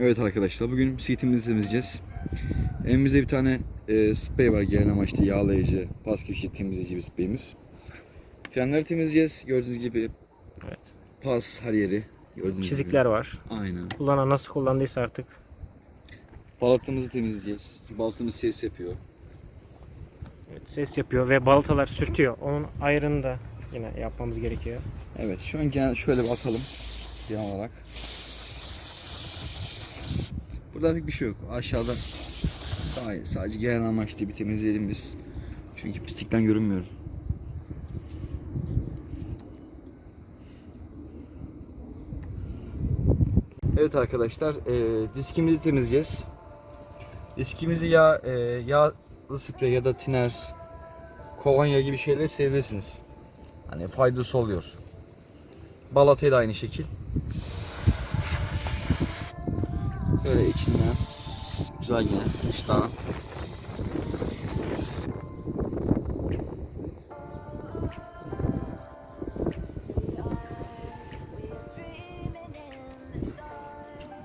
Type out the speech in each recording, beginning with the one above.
Evet arkadaşlar bugün bisikletimizi temizleyeceğiz. Elimizde bir tane e, sprey var genel amaçlı yağlayıcı, pas köşe temizleyici bir spreyimiz. Frenleri temizleyeceğiz. Gördüğünüz gibi Evet. pas her yeri. Gördüğünüz Çizikler var. gibi. Aynen. Kullanan nasıl kullandıysa artık. Balatımızı temizleyeceğiz. Balatımız ses yapıyor. Evet, ses yapıyor ve balatalar sürtüyor. Onun ayrını da yine yapmamız gerekiyor. Evet şu an genel şöyle bir atalım genel olarak. Burada pek bir şey yok. Aşağıda iyi. Sadece genel amaçlı bir temizleyelim biz. Çünkü pislikten görünmüyor. Evet arkadaşlar e, diskimizi temizleyeceğiz. Diskimizi ya e, yağlı sprey ya da tiner, kolonya gibi şeyler sevebilirsiniz. Hani faydası oluyor. Balatayı da aynı şekil. Böyle içinden güzel yine dıştan.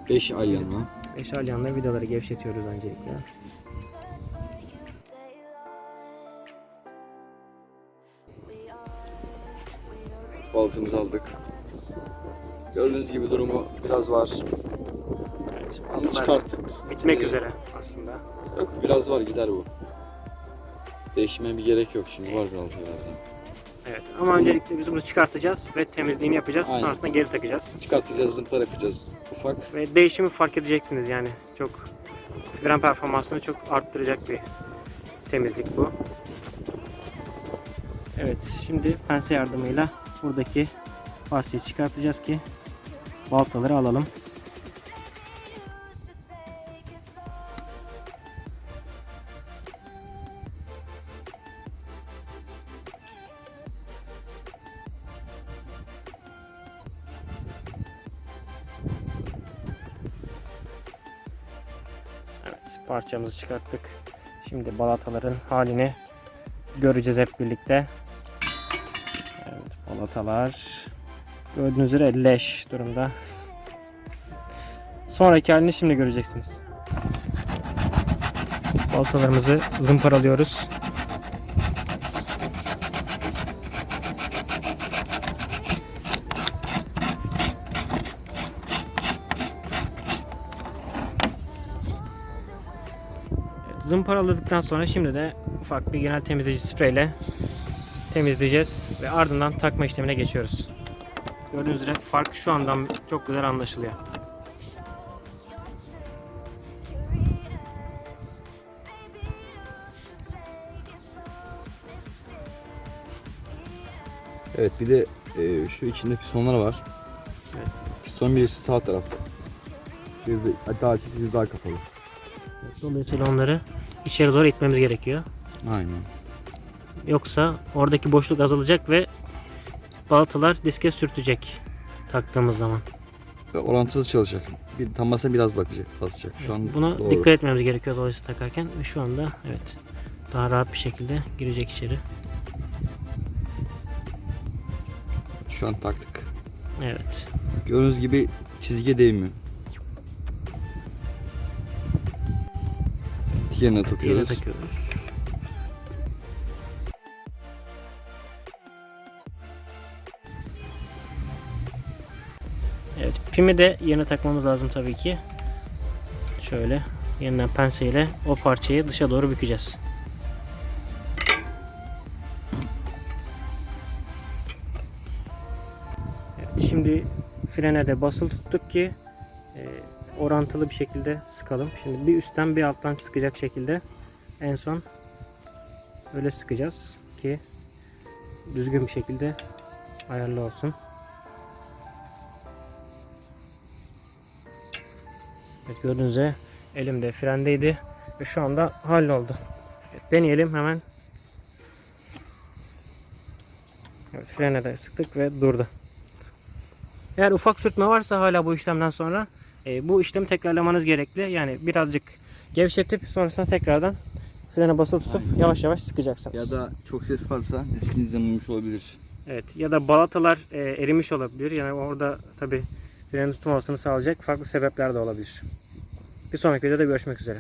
Beş ay yanına. Eşalyanla vidaları gevşetiyoruz öncelikle. Balatımızı aldık. Gördüğünüz gibi durumu biraz var. Balatalar çıkarttık. bitmek Ee, üzere aslında. Yok biraz var gider bu. Değişmeye bir gerek yok çünkü var biraz herhalde. Evet ama öncelikle biz bunu çıkartacağız ve temizliğini yapacağız. Aynen. Sonrasında geri takacağız. Çıkartacağız, zımpara yapacağız ufak. Ve değişimi fark edeceksiniz yani. Çok fren performansını çok arttıracak bir temizlik bu. Evet şimdi pense yardımıyla buradaki parçayı çıkartacağız ki baltaları alalım. Parçamızı çıkarttık. Şimdi balataların halini göreceğiz hep birlikte. Evet balatalar gördüğünüz üzere leş durumda. Sonraki halini şimdi göreceksiniz. Balatalarımızı zımparalıyoruz. Zımparaladıktan sonra şimdi de ufak bir genel temizleyici spreyle temizleyeceğiz ve ardından takma işlemine geçiyoruz. Gördüğünüz üzere fark şu andan çok güzel anlaşılıyor. Evet bir de e, şu içinde pistonlar var. Evet. Piston birisi sağ tarafta. Bir de daha bir daha kapalı. Dolayısıyla onları içeri doğru itmemiz gerekiyor. Aynen. Yoksa oradaki boşluk azalacak ve balatalar diske sürtecek taktığımız zaman. Ve orantısız çalışacak. Bir, tam basa biraz bakacak, basacak. Şu an Buna doğru. dikkat etmemiz gerekiyor dolayısıyla takarken ve şu anda evet daha rahat bir şekilde girecek içeri. Şu an taktık. Evet. Gördüğünüz gibi çizgiye değmiyor. Yine takıyoruz. takıyoruz. Evet, pimi de yerine takmamız lazım tabii ki. Şöyle yeniden penseyle o parçayı dışa doğru bükeceğiz. Evet, şimdi frene de basılı tuttuk ki e, orantılı bir şekilde sıkalım. Şimdi bir üstten bir alttan sıkacak şekilde en son öyle sıkacağız ki düzgün bir şekilde ayarlı olsun. Evet gördüğünüz üzere elimde frendeydi ve şu anda halloldu. Evet, deneyelim hemen. Evet, frene de sıktık ve durdu. Eğer ufak sürtme varsa hala bu işlemden sonra e, bu işlemi tekrarlamanız gerekli. Yani birazcık gevşetip sonrasında tekrardan frene basılı tutup Aynen. yavaş yavaş sıkacaksınız. Ya da çok ses varsa diskiniz yanılmış olabilir. Evet ya da balatalar e, erimiş olabilir. Yani orada tabi frenin tutmamasını sağlayacak farklı sebepler de olabilir. Bir sonraki videoda görüşmek üzere.